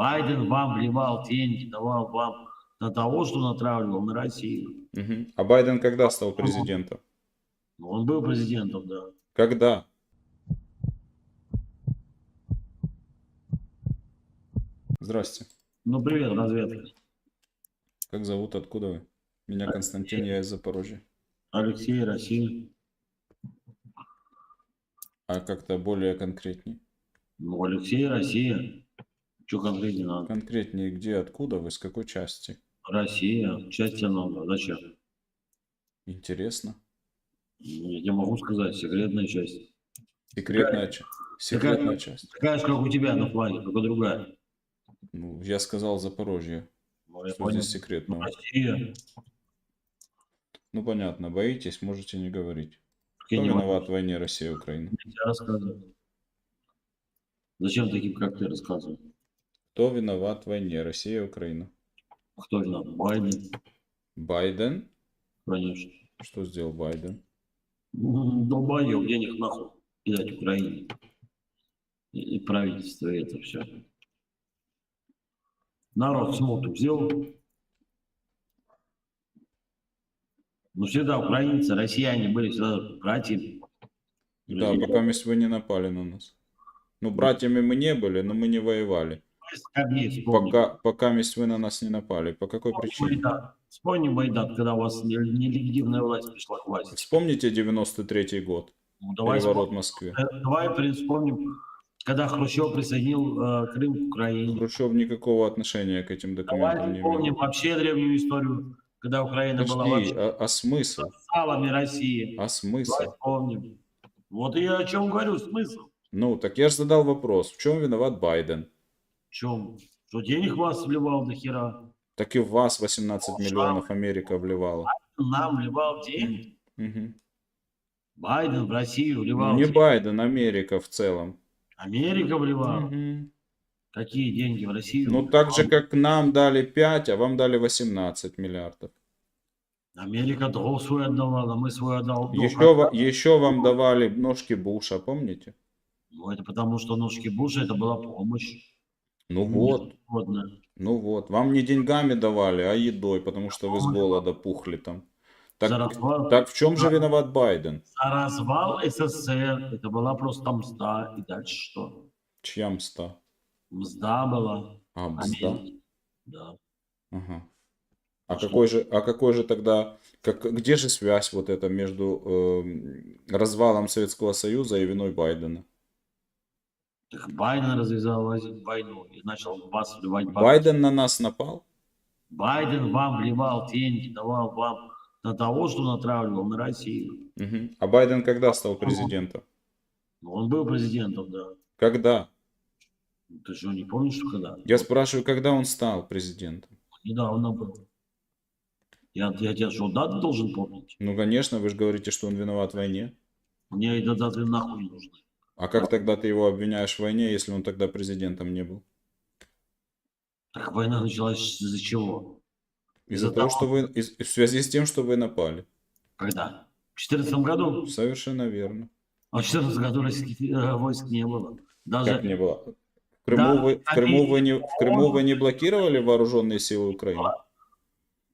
Байден вам вливал деньги, давал вам на того, что натравливал на Россию. Мгм. А Байден когда стал президентом? Ну, Он был президентом, да. Когда? Здрасте. Ну, привет, разведка. Как зовут? Откуда вы? Меня Константин, я из Запорожья. Алексей, Россия. А как-то более конкретней. Ну, Алексей, Россия. Что конкретно надо? Конкретнее, где, откуда вы, с какой части? Россия. Части много. Зачем? Интересно. Ну, Я тебе могу сказать, секретная часть. Секретная, ча- секретная часть. Такая же, как у тебя на флаге, только другая. Ну, я сказал Запорожье. Ну, я Что понял. здесь секретного? Россия. Ну, понятно. Боитесь, можете не говорить. Я Кто могу виноват в войне Россия и Украина? тебе рассказывать. Зачем таким, как ты, рассказывать? Кто виноват в войне Россия и Украина? Кто виноват? Байден, Байден? конечно. Что сделал Байден? Долбоёб, денег нахуй кидать Украине. И, и правительство, и это все. Народ смотрит, сделал. Ну, всегда украинцы, россияне были всегда братьями. Да, пока мы вы не напали на нас. Ну, братьями мы не были, но мы не воевали. Вспомни. Пока, пока вы на нас не напали. По какой причине? Байдат. Вспомни Байдат, когда у вас не- нелегитимная власть пришла к власти. Вспомните 93-й год, Ну, давай переворот в вспомним. Москве. Э, Давай вспомним, когда Хрущев присоединил э, Крым к Украине. Хрущев никакого отношения к этим документам Давай не вспомним имел. вообще древнюю историю, когда Украина была Подожди, вообще а, а смысл? салами России. А смысл? Давай вспомним. Вот я о чем говорю, смысл. Ну, так я же задал вопрос, в чем виноват Байден? В чем? Что денег вас вливал до хера? Так и в вас 18 миллионов Америка вливала. Нам вливал деньги. Мгм. Байден в Россию вливал Не деньги. Байден, Америка в целом. Америка вливала. Мгм. Какие деньги в Россию? Ну, так же, как нам дали 5, а вам дали 18 миллиардов. Америка долг свой отдавала, мы свой отдал. Еще, ва- еще вам давали ножки Буша, помните? Ну, это потому, что ножки Буша это была помощь. Ну вот, Международная. ну вот. Вам не деньгами давали, а едой, потому что вы с голода пухли там. За Так, развал, так в чем же виноват Байден? за развал СССР это была просто мзда. И дальше что? Чья мста? Мзда была. А, мста. Америки. Да. Ага. А Что? какой же, а какой же тогда, как, где же связь вот эта между эм, развалом Советского Союза и виной Байдена? Так Байден развязал войну и начал в вас вливать бабки. Байден на нас напал? Байден вам вливал деньги, давал вам на того, что натравливал на Россию. Мгм. А Байден когда стал президентом? Ну, Он был президентом, да. Когда? Ты что, не помнишь, что когда? Я спрашиваю, когда он стал президентом? Недавно был. Я, я тебе что, даты должен помнить? Ну, конечно, вы же говорите, что он виноват в войне. Мне эти даты нахуй не нужны. А как тогда ты его обвиняешь в войне, если он тогда президентом не был? Так война началась из-за чего? Из-за Из-за того, того- что вы... из- в связи с тем, что вы напали. Когда? В 2014 году? Совершенно верно. А в 2014 году российских э, войск не было. Даже Как не было? В Крыму, Да, вы, в, Крыму вы не, в Крыму вы не блокировали вооруженные силы Украины?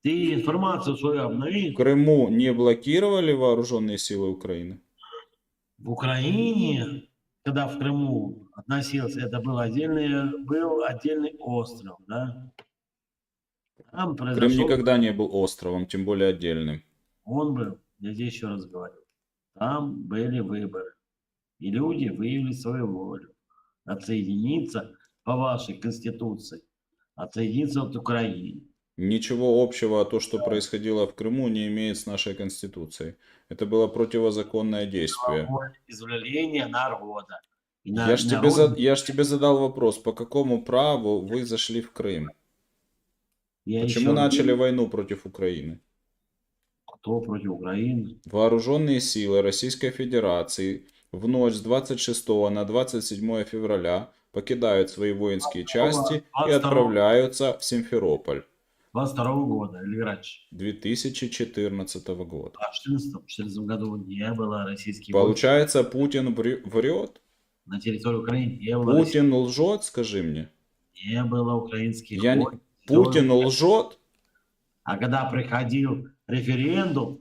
ты информацию свою обнови. В Крыму не блокировали вооруженные силы Украины? В Украине, когда в Крыму относился, это был отдельный, был отдельный остров, да? Там Крым произошел, никогда не был островом, тем более отдельным. он был, я здесь еще раз говорю, там были выборы. И люди выявили свою волю. Отсоединиться по вашей конституции, отсоединиться от Украины. Ничего общего то, что происходило в Крыму, не имеет с нашей Конституцией. Это было противозаконное действие. Извлечение народа. На- Я ж, тебе народ- за- я ж тебе задал вопрос, по какому праву вы зашли в Крым? Я Почему еще- начали войну против Украины? Кто против Украины? Вооруженные силы Российской Федерации в ночь с 26 на 27 февраля покидают свои воинские части и 22. отправляются в Симферополь 22 года или раньше? 2014 года. А в 2014, 14 году не было российских войск. Получается, Путин врё- врет? На территории Украины не было российских- Путин лжет, скажи мне? Не было украинских Я не- войск. Путин лжет? А когда приходил референдум,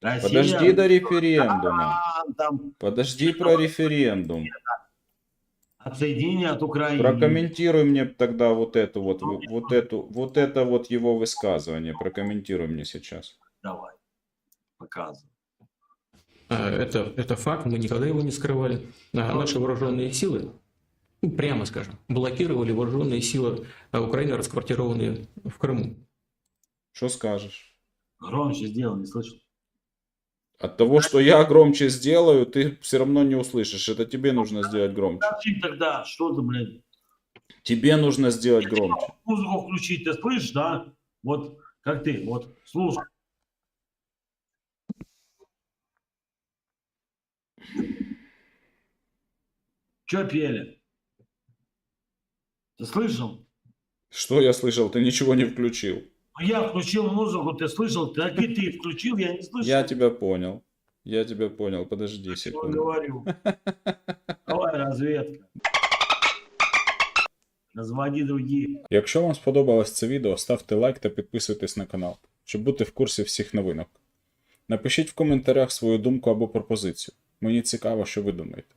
Россия... Подожди до референдума. Там Подожди про референдум. Отсоединение от Украины. Прокомментируй мне тогда вот это вот, вот эту, вот это вот его высказывание. Прокомментируй мне сейчас. Давай, показывай. А, Это, это факт, мы никогда его не скрывали. А Наши вооруженные силы, ну, прямо скажем, блокировали вооруженные силы а, Украины, расквартированные в Крыму. Что скажешь? Громче сделал, не слышно. От того, что я громче сделаю, ты все равно не услышишь. Это тебе нужно сделать громче. Скажи тогда, что ты, блядь, Тебе нужно сделать громче. музыку включить, ты слышишь, да? Вот как ты, вот, слушай. Че пели? Ты слышал? Что я слышал? Ты ничего не включил. Ну, Я включил музыку, ты слышал? Так и ты включил, я не слышал. Я тебя понял. Я тебя понял. Подожди Что секунду. говорю. Давай, разведка. Разводи других. Якщо вам сподобалось це відео, ставте лайк та підписуйтесь на канал, щоб бути в курсі всіх новинок. Напишіть в коментарях свою думку або пропозицію. Мені цікаво, що ви думаєте.